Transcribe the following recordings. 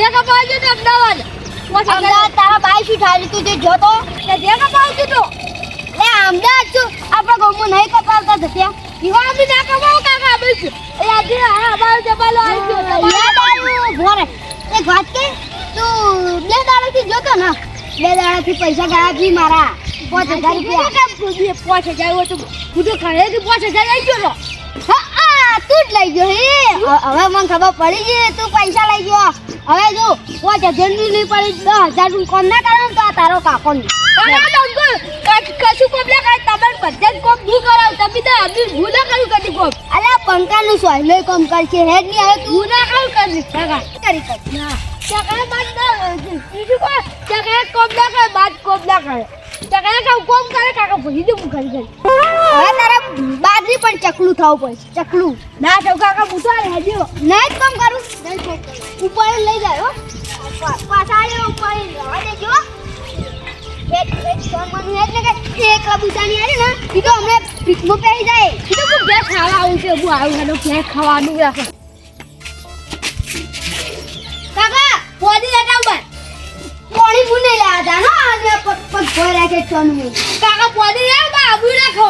જગ્યા કપાય છે તો અમદાવાદ. અમદાવાદ તારા બાઈ શું ઠારી તું જે જોતો? કપાવ છે તો લે અમદાવાદ છું. આપણા ગામમાં નહીં કપાવતા જગ્યા દીવા બી ના કપાવ કાકા બસ એ આજે હા બાર જબાલો આવી ગયો. આવ્યું એક વાત કે તું બે દાડાથી જોતો ને. બે દાડાથી પૈસા ગયા બી મારા. પાંચ હજાર રૂપિયા. પાંચ હજાર હોય તો હું તો ઘરેથી પાંચ હજાર આવી ગયો હા. તું જ લઈ ગયો હે. હવે મને ખબર પડી ગઈ તું પૈસા લઈ ગયો. હવે જો પાંચ હજારનું નહીં પડી દસ હજારનું કોણ ના કરે તો આ તારો કાકો નું. કશું કોમ ના કરે તમારે બધા કોમ ભૂ કરાવ. તમે તો અભી ભૂ ના કરું કદી કોમ. અલ્યા પંકા નું સોયલો કોમ કરશે હેડની હવે તું ના કરું કરી કરી કરી. ના. કો કાકા કોમ કરે બાદ કોમ કરે કાકા કામ કરે હું કરી હવે પણ ચકલું થવું પડશે ચકલું ના થવું કાકા બુતા હેડ્યો ના જ કામ કરું ઉપર લઈ જાય હો પાછા ઉપર રવા દેજો વેટ વેટ ફોન મને એટલે કે એક બુતાની આવી ને ઈ તો હમણાં પીકમાં પહેરી જાય તો હું ઘેર ખાવા આવું છે હું આવું હેડો ઘેર ખાવાનું રાખે ચોનું કાકા પોદી લે બા આબુ રાખો.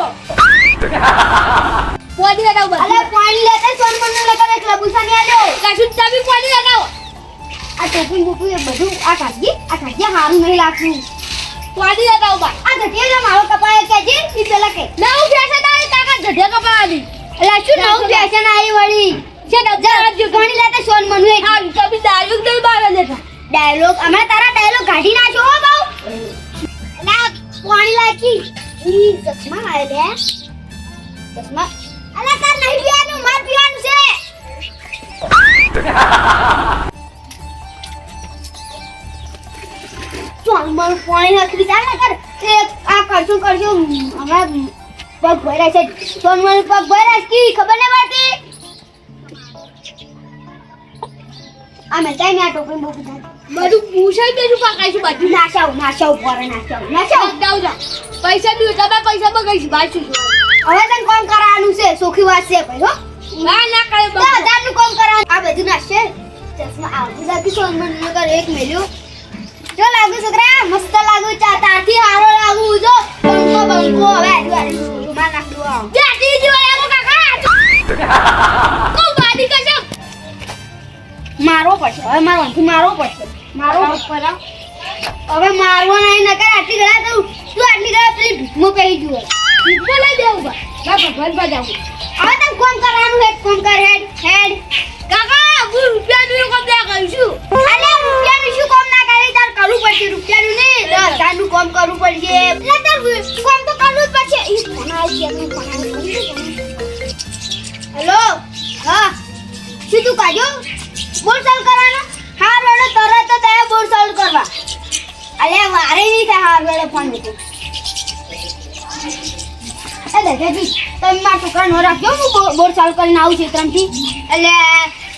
પોદી લેતા ઉપર અલે પાણી લેતા ચોન મને લેતા એક લબુસાની આજો કશું તમે પોદી લેતા આ ટોપી બોપી એ બધું આ કાઢી આ કાઢી હારું નહીં લાગતું. પોદી લેતા ઉપર આ ઘટિયા જો મારો કપાય કે જે ઈ પેલા કે. નવું ફેશન આવી કાકા ઘટિયા કપાવાની. એટલે શું નવું ફેશન આવી વળી? છે ડબ્બા પાણી લેતા ચોન મને હા તમે ડાયલોગ નહીં બાર લેતા. ડાયલોગ અમે તારા ડાયલોગ કાઢી નાખો લાગી. ઈ ચશ્મા આવે બે. ચશ્મા. અલા, તાર નહીં પીવાનું માર પીવાનું છે ચોલ મર પાણી નાખી ચાલ કર. એ, આ કરશું કરશું. હમણાં પગ ભરાય છે. મર પગ ભરાય કી ખબર નહીં પડતી. આ મેં કઈ આ ટોપી થાય બધું. પૂછાઈ દેશું કાકાઈશું બધું નાશાવ નાશાવ પર નાશાવ નાશાવ જાઉં જા. પૈસા બી તમે પૈસા બગાડીશ બાજુ હવે તને કોમ કરાવવાનું છે સોખી વાત છે ભાઈ હો. ના ના કરે હજારનું કોમ કરાવવાનું. આ બધું નાશે ચશ્મા આવતી લાગી સોન મને નગર એક મેલ્યો. જો લાગુ છોકરા મસ્ત લાગુ ચા તારથી હારો લાગુ જો. બંકો બંકો હવે આજુ આજુ રૂમાલ નાખવું આવ જાતી જીવા કાકા. કો ગાડી કશો મારવો પડશે. હવે મારો અંથી મારવો પડશે. મારો હવે મારવો નહીં નકર આટલી ગળા તું તું આટલી ગળા પેલી ભીખમો કહી જુઓ. ભીખમો લઈ દેવું બા ના ભગવાન પા જાવું હવે તને કોમ કરવાનું હેડ કોમ કર હેડ હેડ. કાકા હું રૂપિયાનું કબજા કરીશું અરે રૂપિયાનું શું કોમ ના કરે? તાર કરવું પડશે રૂપિયાનું નહીં. દસ હજારનું કામ કરવું પડશે. એટલે તાર કોમ તો કરવું જ પડશે. હેલો હા. શું તું કાજો બોલ ચાલુ કરવાનો? હા રોડે તરત જ આયા બોલ ચાલુ કરવા. અલે વારે નહીં થાય હા રોડે ફોન મૂકો એ દાદાજી તમે મારા છોકરા નો રાખજો હું બો- બોર ચાલુ કરીને આવું છું ત્રણથી. એટલે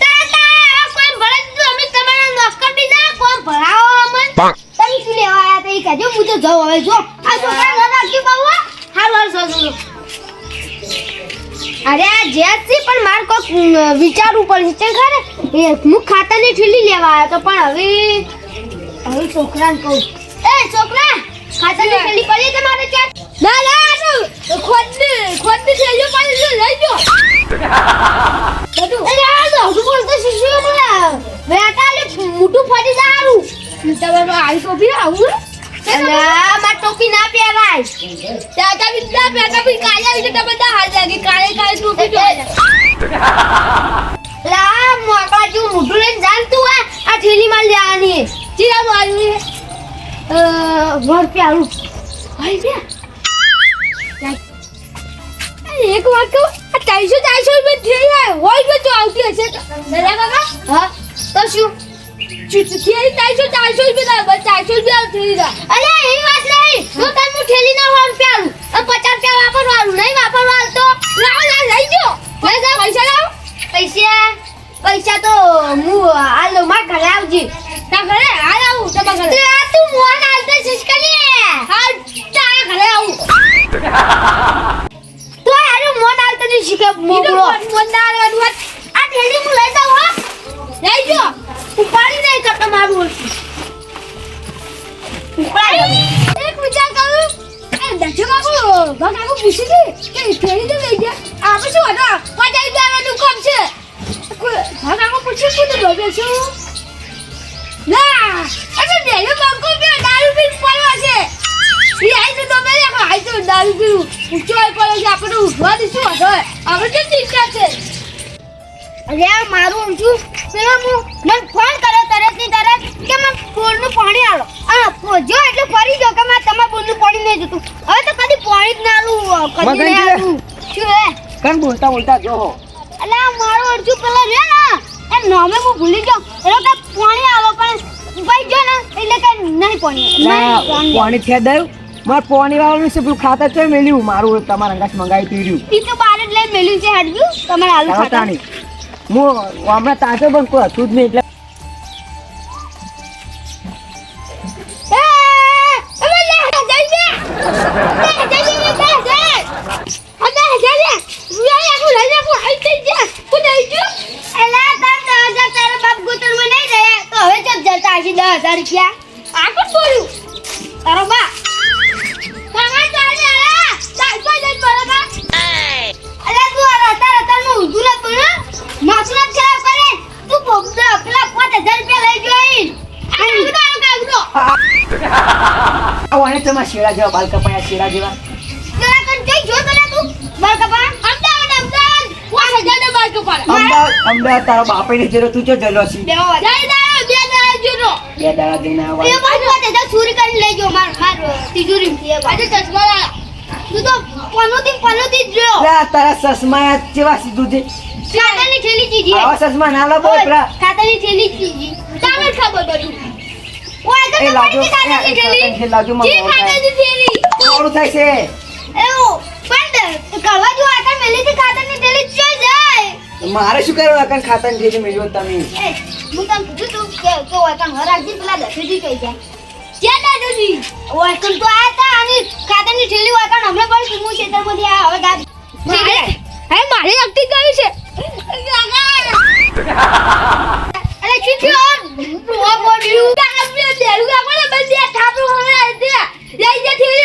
તાતા કોઈ ભરે તો અમે તમારા નોકર દીધા કોઈ ભરાવો અમન. તમે શું લેવા આયા તા એ કહેજો હું તો જાઉં હવે જો. આ છોકરા નો રાખજો બાબુ હારું હારું સો સો અરે આ જેસી પણ મારે કોક વિચારવું પડશે. છે ખરે? એ હું ખાતાની ઠીલી લેવા આવ્યો તો પણ હવે હવે છોકરાને કહું. એ છોકરા ખાતાની ઠીલી પડી તમારે ત્યાં? ના ના ખોદની ખોદની થેલીઓ પાડી લઈ જો બધું. અરે આ હજુ બોલતો શિશુ બોલા? બેટા લે મોટું ફરી દારું તમે આવી ભી આવું માર ટોપી ના પહેરાય. દાદા તમે ના પેટા બી કાલે આવી જતા બધા હાલ લાગી કાલે કાલે ટોપી પહેરે લા મોકળા જો મોઢું લઈને જાન તું આ આ થેલી માં લેવાની. ચીરા મારી અ વર પ્યારું. ભાઈ બે એક વાત કહું આ ચારસો ચારસો રૂપિયા થઈ જાય હોય તો આવતી હશે. દાદા બાબા હા તો શું? થેલી ચારસો ચારસો રૂપિયા બસ ચારસો રૂપિયા થેલી દા અલે એની વાત નહીં હું તને ઠેલી ના સો રૂપિયા આલું પચાસ રૂપિયા વાપરવાનું નહીં વાપરવાનું તો લાવ લાવ લઈ જો. પૈસા લાવ પૈસા પૈસા તો હું આલો માર ઘરે આવજે તા ઘરે હાલ આવું તમારા ઘરે આ તું મોન આલતે શિશકલી હાલ તારા ઘરે આવું તો હારું મોન આલતે ની શીખે મોગળો મંદાર વાળું આ ઠેલી હું લઈ જાઉં હો લઈ જો ઉપાડી નહીં કરતો મારું ઉપાડી એક વિચાર કરું. એ દજો બાપુ ભા કાકુ પૂછી દે કે ફેરી તો લઈ ગયા. આપણે શું હતા પચાસ રૂપિયાનું કામ છે. ભા કાકુ પૂછી તો ડોબે છું? ના. અરે ડેલો બંકો કે દારૂ પીને પડવા છે. એ આઈ તો તમે આઈ તો દારૂ પીવું. ઊંચો પડે છે, આપણે. ઉઠવા દઈશું હતો આપણે કેમ ચિંતા છે? અરે મારું ઊંચું હું મને ફોન કર્યો તરતની તરત કે મને ફૂલનું પાણી આલો. આ જો એટલે ફરી જો કે મારે તમારા પૂરનું પાણી નહીં જતું. હવે તો કદી પાણી જ ના આલું કદી નહીં આલું. શું હે કણ બોલતા બોલતા જો આ મારું ઊંચું પેલા રે ને. એ નામે હું ભૂલી ગયો. એટલે કે પાણી આલો પણ ભાઈ જો ને એટલે કે નહીં પાણી. પાણી. છે દયું મારે પાણી વાળું છે પેલું ખાતર છે મેલ્યું. મારું તમારા અંગાશ મંગાવી પીર્યું એ તો બહાર જ લઈ મેલ્યું છે હાડ્યું. તમારે આલુ ખાતા હું હમણાં તાજો પણ કોઈ હતું જ નહીં એટલે તમારા શેરા જેવા બાલ કપાયા શેરા જેવા અમદાવાદ તારો બાપે ને જેલો તું ચો જલો છી. બેહો જઈ દાડા બે દાડા જોનો બે દાડા જઈને એ બાજુ આ દાદા ચોરી કરીને લઈ ગયો માર માર તિજોરી થી આજે ચશ્મા લાયા. તું તો પનોતી પનોતી જ રહ્યો. લે, તારા સસમા જેવા સીધું છે ખાતાની થેલી ચીજી. આવા સસમા ના લો બોલ પેલા. ખાતાની થેલી ચીજી. તારે ખબર પડી. એ તો લાજો, એ લાજો, મને મોડું થાય છે એવું પણ કરવા જો આટા મેલી થી ખાતાની થેલી ચો જાય મારે શું કરવું અકન ખાતાની થેલી મેળવ્યો તમે એ હું તને કીધું તું કે ઓય કાં હરાજી પેલા દસેજી કહી જાય ક્યાં દાદાજી ઓય કન તો આ તા અને ખાતાની થેલી ઓય કાં હમણાં પણ હું બધી આ હવે ગાડી મારે હે મારે એકટી ગયું છે અરે શું થયું ઓ બોલ્યું તારા બે દેરું કાપડે બસ બે થાપડું હવે દે લઈ જા થેલી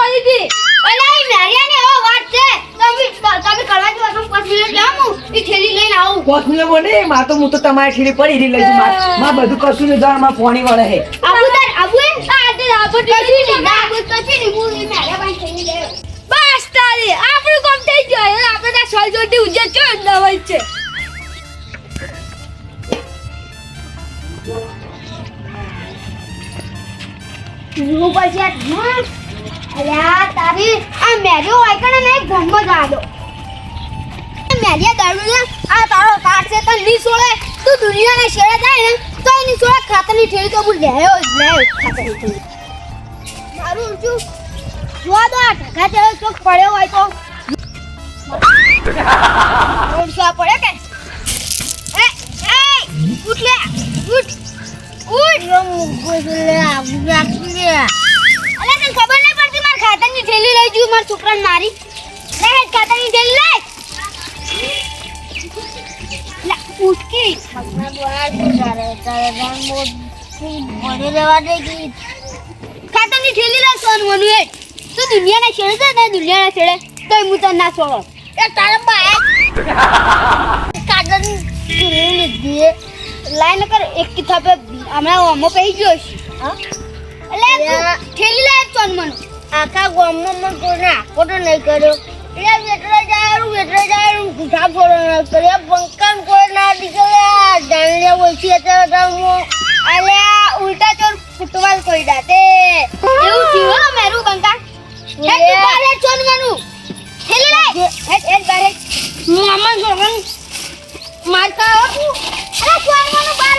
પડી હતી અલે મેરિયાને એવો વાત છે. તમે તમે કરવા જો તો પાંચ મિનિટ થેલી લઈને આવું. કોથમીર બોલે માં તો હું તો તમારી થેલી પડી રહી લઈ માં માર બધું કશું ને જાણમાં પોણી વળે હે આબુ તાર આબુ એ? આ તે આપડ કછી નહીં ના. આબુ નહીં હું મેરિયા પાસે થેલી બસ તારે આપણું કામ થઈ ગયું. આપણે ત્યાં સોલ જોડી ઉજ્જત ચો નવાઈ છે. હું પછી આ ધ્યાન અરે તારી આ મેરિયો આઈકણ ને ઘરમાં આલો મેરિયા દાડુ ને, આ તારો કાટ છે તો ની સોળે. તું દુનિયાને શેરે જાય ને, તો એની સોળે ખાતરની થેલી તો હું લેયો જ લેયો જોવા દો, આ ઢગા પડ્યો હોય તો. આવું ખાતરની થેલી લઈ છોકરાને મારી. લે હેડ ખાતરની થેલી લે. લે ઉઠકી. તારે લેવા દે ખાતરની થેલી લે સોન મનુ હેડ તું દુનિયાના છેડે છે ને દુનિયાના છેડે. તોય હું તને ના છોડો. એ તારા બા કાગળની થેલી લીધી લાઈન કર એક કિતાબ હમણાં ઓમો પહી ગયો છે. હા? એટલે થેલી લાય સોન મન આખા ગામમાં મને કોઈને આકોટો નહીં કર્યો. એટલે વેટરા જાયું વેટરા જાયું ગુઠા ફોડો ના કર્યા. બંકાન કોઈ ના દીકરા જાણ્યા બોલતી હતા હું અલે ઉલટા ચોર ફૂટવાલ કોઈ દાતે. એવું થયું હો મેરું હેડ તું બારે ચોન મનું બારે. મામા મારતા અરે ચોન મનું બાર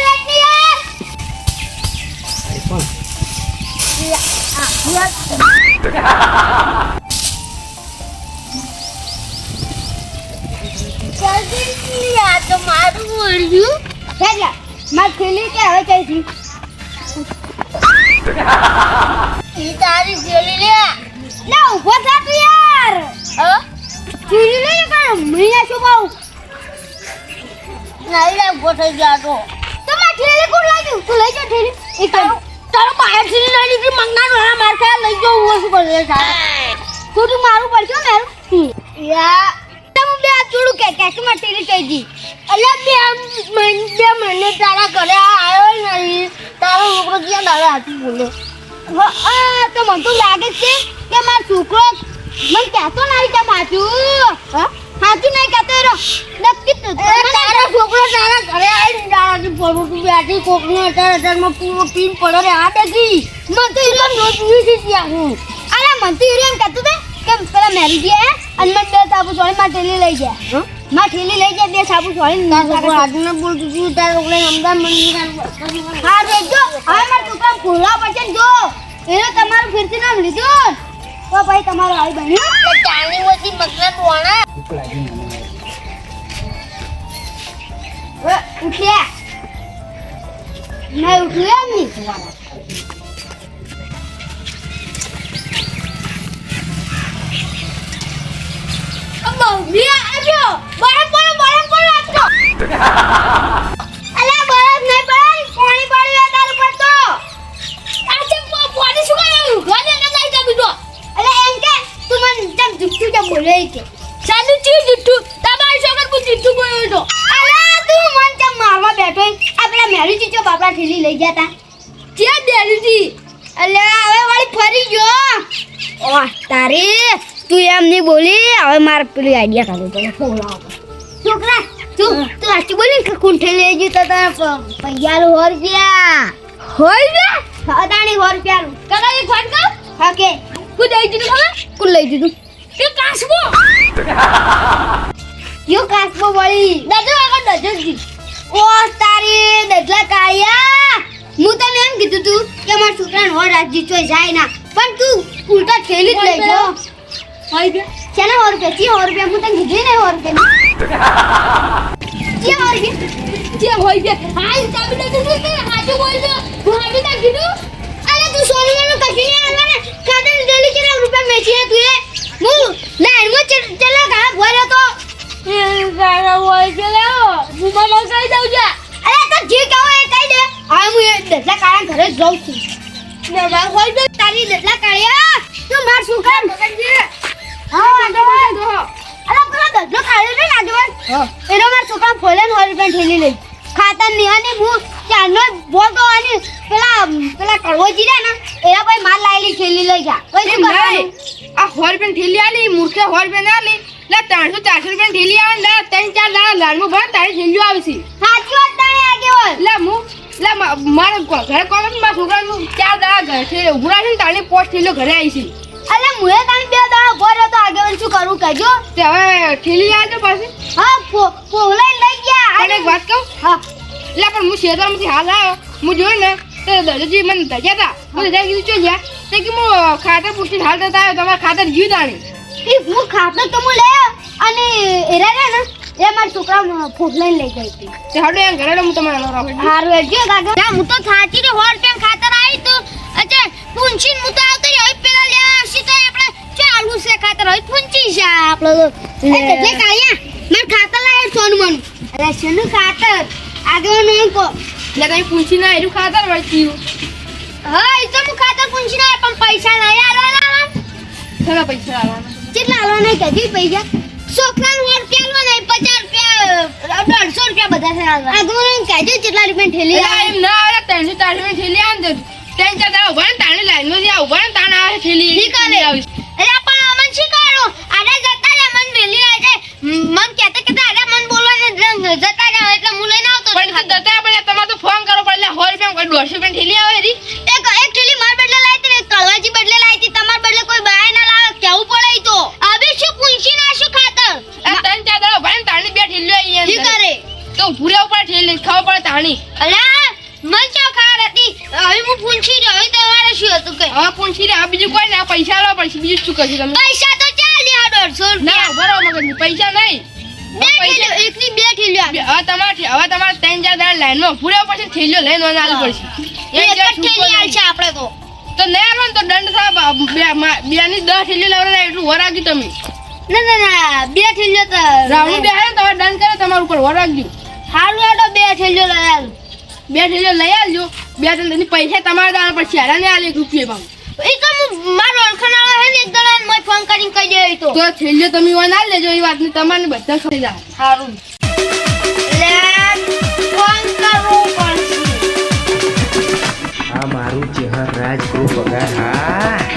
તારી જેલી લે લે ઊભો થા તું યાર હા. લઈ કર મૈયા શું બાઉ નહીં લે ગોઠે ગયા તો માર થેલી કોણ લાગ્યું તું લઈ જા એક તારો પાયરથી લઈ લીધી મંગના નો માર ખા લઈ જો હું શું કરે? તું તું મારું પડશે ને યા. તમે બે આ જોડું કે કે માર થેલી કઈ દી? અલ્યા બે મન બે મને તારા ઘરે આવ્યો નહીં. તારો છોકરો ક્યાં દાડે હાથી બોલે? હ- આ તો મને તો લાગે છે કે માર છોકરો મને કહેતો નહીં કે માચું. હા? સાચું નહીં કહેતો એરો નક્કી તો તારા છોકરો તારા ઘરે આવીને દાદાજી પડું તું બેઠી કોકને અત્યારે અત્યારમાં પૂરો પીન પડો રે. આ બેઠી મને તો એરો રોજ નીચે ત્યાં હું. અરે મને તો એરો એમ કહેતો તે કે પેલા મેરી ગયા અને મેં બે સાબુ સોળી માં ઠેલી લઈ ગયા. માં ઠેલી લઈ ગયા બે સાબુ સોળી ના છોકરો આજને બોલતું છું તારે ઓગળે અમદાવાદ મંદિર હા દેખજો હવે મારે છોકરા ખોલવા પડશે જો. એનો તમારું ફેરથી નામ લીધું. તો ભાઈ તમારો આવી એટલે ચાની વચ્ચે મગના મને ઓ ઉઠ્યા નહીં ઉઠ્યું એમ નહીં મમ્મી આવ્યો બરફ પડો બરફ કેમ બોલે કે ચાલુ ચી જુઠ્ઠું તમારી છોકર હું જુઠ્ઠું બોલ્યો તો અલે તું મને કેમ મારવા બેઠો આપણા મેરી ચીચો બાપડા ઠેલી લઈ ગયા તા. ક્યાં દેરીજી અલે હવે વાળી ફરી ગયો. ઓહ તારી તું એમ નહીં બોલી. હવે મારે પેલી આઈડિયા કાઢો પડે. બોલાવો છોકરા તું તું સાચું બોલી કે કુંઠે લઈ ગયું તો તારા પૈયાનું હોર ગયા. હોર ગયા? અદાણી હોર રૂપિયાનું કાકા એક વાત કહું હા કે. કુ દઈ દીધું ખબર? કુ લઈ દીધું. કે કાસબો યો કાસબો વળી. દાદુ આગળ દજો જી ઓ તારી દજલા કાળિયા. હું તને એમ કીધું તું કે મારા છોકરાને હોર રાખજી ચોય જાય ના. પણ તું ઉલટા ઠેલી જ લઈ જો હોય બે ચાલો સો રૂપિયા ચી સો રૂપિયા હું તને કીધું ને સો રૂપિયા ચી સો રૂપિયા ચી હોય બે હાલ ચાબી દે તું કે હાજુ બોલ દો હું હાજુ તને કીધું? અરે તું સોનું મને કશી નહીં આલવાને ખાતે ડેલી કેટલા રૂપિયા મેચી તું એ? હું લાઈનમાં ચલા ઘણા ભર્યો તો. તારા હોય કે લેવો. હું મામા કહી દઉં જા. અરે તો જે કહો એ કહી દે. હા હું એ દસલા કાળા ઘરે જ છું. દસલા હોય તો તારી દસલા કાળિયા તું માર શું કામ? હા વાંધો વાંધો અરે પેલા દસલો કાળિયો ને એનો માર છોકરા ફોલે ને હોય રૂપિયા ઠેલી લઈ? ખાતા નિહાની હું ચારનો બોલતો અને પેલા પેલા કડવોજી રહ્યા ને એના ભાઈ માર લાયેલી થેલી લઈ ગયા. પછી શું કરવાનું? આ સો રૂપિયા થેલી આલી મૂર્ખે સો રૂપિયા આલી. લે ત્રણસો ચારસો રૂપિયા થેલી આવે ને ત્રણ ચાર દાડા લાલમાં ભરે તારી થેલીઓ આવશે. સાચી વાત તારી આગેવાન લે હું લે મા- મારે ઘરે કોમ મારા છોકરાનું ચાર દાડા ઘરે ઉભું રાખીને તારી પોસ્ટ થેલીઓ ઘરે આવી છે. અલે મુએ તાણ બે દાડા ભર્યો તો આગળ શું કરું કહેજો. તે હવે થેલી આવજો પાછી. હા ફોલાઈ લઈ ગયા. અને એક વાત કહું? હા. એટલે પણ હું શેતામાંથી હાલ આવ્યો. હું જોયું ને તો દરજી મને ધજ્યા હતા. હું ધજા કીધું ચો ગયા. તે કે હું ખાતર પૂછીને હાલ થતા આવ્યો તમારા ખાતર જીવ તાણી હું ખાતો તો હું લે અને એરા ને એ મારા છોકરા ફોલાઈ લઈ ગઈ હતી. તે હાડો એમ ઘરે હું તમારા નવરા હોય હારું એડજો કાકા ના હું તો થાચી ને હોર પેન ખાતર આવી તો. અચ્છા પૂંછી હું તો આવતો હોય પેલા લે આવશે તો આપણે ચાલુ છે ખાતર? હોય પૂંછી છે આપણો તો. એટલે કાયા માર ખાતર લાવે સોનું મનું અરે સોનું ખાતર? આગળ નહીં કો એટલે તમે પૂછીને એનું ખાતર વળતી હા એ તો હું ખાતર પૂછી ના પણ પૈસા નહીં આલવાના થોડા પૈસા આવવાના કેટલા આલવાના કહેતી પૈસા. છોકરા નું રૂપિયા પચાસ રૂપિયા દોઢસો રૂપિયા બધા છે આગળ કહેજો કેટલા રૂપિયા ઠેલી આવે એમ ના આવે ત્રણસો ચારસો ની આવે ને ત્રણ ચાર દાડા ઊભા ને તાણે લાઈનમાં ઊભા ને તાણે આવે ઠેલી નીકળે આવે. અરે પણ અમન શીખવાડો આને જતા રે મન વેલી રહે છે મન કહેતા કહેતા આને મન બોલવાને જતા જાવ એટલે હું લઈને આવતો પણ તો દતા પડે તમારે તો ફોન કરો પડે સો રૂપિયા કોઈ દોઢસો રૂપિયા આવે હતી એક એક માર બદલે લાવી હતી કલવાજી બદલે લાવી હતી તમાર બદલે કોઈ બાય ના લાવે કેવું પડે તો? હવે શું પૂંછી ના શું ખાતર? તન ચા ચાર દાડા તાણી બે થેલીઓ આવી જી. કરે? તો ભૂરા ઉપર થેલી ખાવ પડે તાણી. અલ્યા મન ચો ખાર હતી. હવે હું પૂછી રહ્યો તમારે શું હતું કે? હવે પૂંછી રે હવે બીજું કોઈ ના પૈસા લો પડશે બીજું શું કરશે તમે? પૈસા તો ચાલ્યા દોઢસો ના બરાબર પૈસા નહીં. એકની બે થેલીઓ આપી. હવે તમારે હવે તમારે ત્રણ ચાર દાડા લાઈનમાં રહેવું પડશે થેલીઓ લઈને આલવી પડશે. એક જ થેલી. આલશે આપણે તો. તો નહીં આલો તો દંડ સાહેબ બે બેની દસ થેલીઓ લાવવાના એટલું વરાગ્યું તમે. ના ના ના બે થેલીઓ તો રાવણું બે ને તમારે દંડ કરે તમારું ઉપર વરાગ્યું હારું હેડો બે થેલીઓ લઈ આલ બે થેલીઓ લઈ આવજો બે ત્રણ પૈસા તમારા દાણા પર છે ને આલે એક રૂપિયા ભાવ. એ તો હું મારો ઓળખાણ આવે હે ને એક દડા મને ફોન કરીને કહી દે તો. તો થેલીઓ તમે વાન લેજો એ વાતની તમારે બધા ખરી જાય. આ મારું ચહેર રાજ ગ્રુપ પગાર હા.